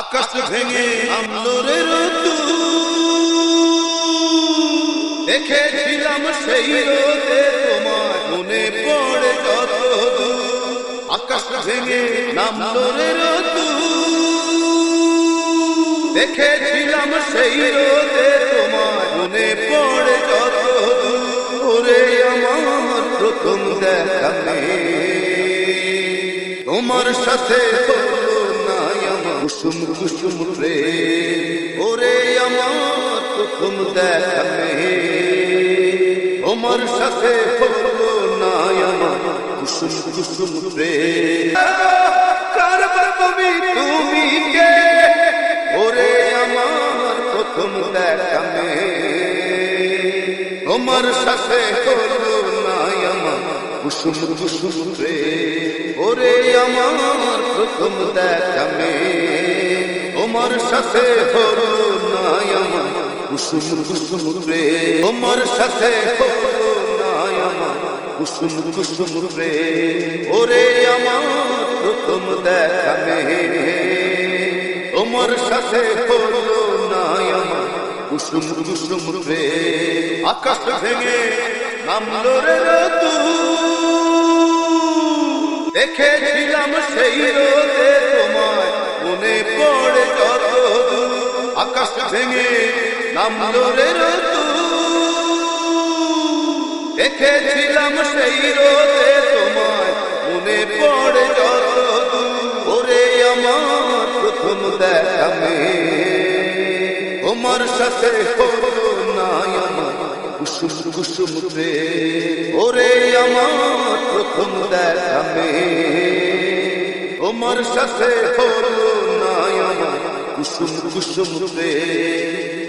আকাশ ভেঙে আমলোরের দেখেছিলাম সেই রোদে তোমার মনে পড়ে যত দূর। আকাশ ভেঙে নামলো রে রতু দেখেছিলাম সেই রোদে তোমার মনে পড়ে যত দূর। ওরে আমার প্রথম দেখা তোমার সাথে কুসুম কুসুম রে ওরে আমার প্রথম দেখা তোমার সাথে হলো না আমার কুসুম কুসুম রে কারবার কবি তুমি কে? ওরে আমার প্রথম দেখা তোমার সাথে কুসুম কুসুম রে ওরে আমার প্রথম দেখা তোমার সাথে হলো না আমার কুসুম কুসুম রে তোমার সাথে হলো না আমার কুসুম কুসুম রে ওরে আমার প্রথম দেখা তোমার সাথে হলো না আমার কুসুম কুসুম রে আকাশ ভেঙে নামলো রে তু দেখেছিলাম সেই রোদে তোমায় মনে পড়ে যত। আকাশ ভেঙে নামলো রে তু দেখেছিলাম সেই রোদে তোমায় মনে পড়ে যত। ওরে আমার প্রথম দেখা তোমার সাথে হলো না আমার কুসুম কুসুম রে ওরে আমার প্রথম দেখা তোমার সাথে হলো না কুসুম কুসুম রে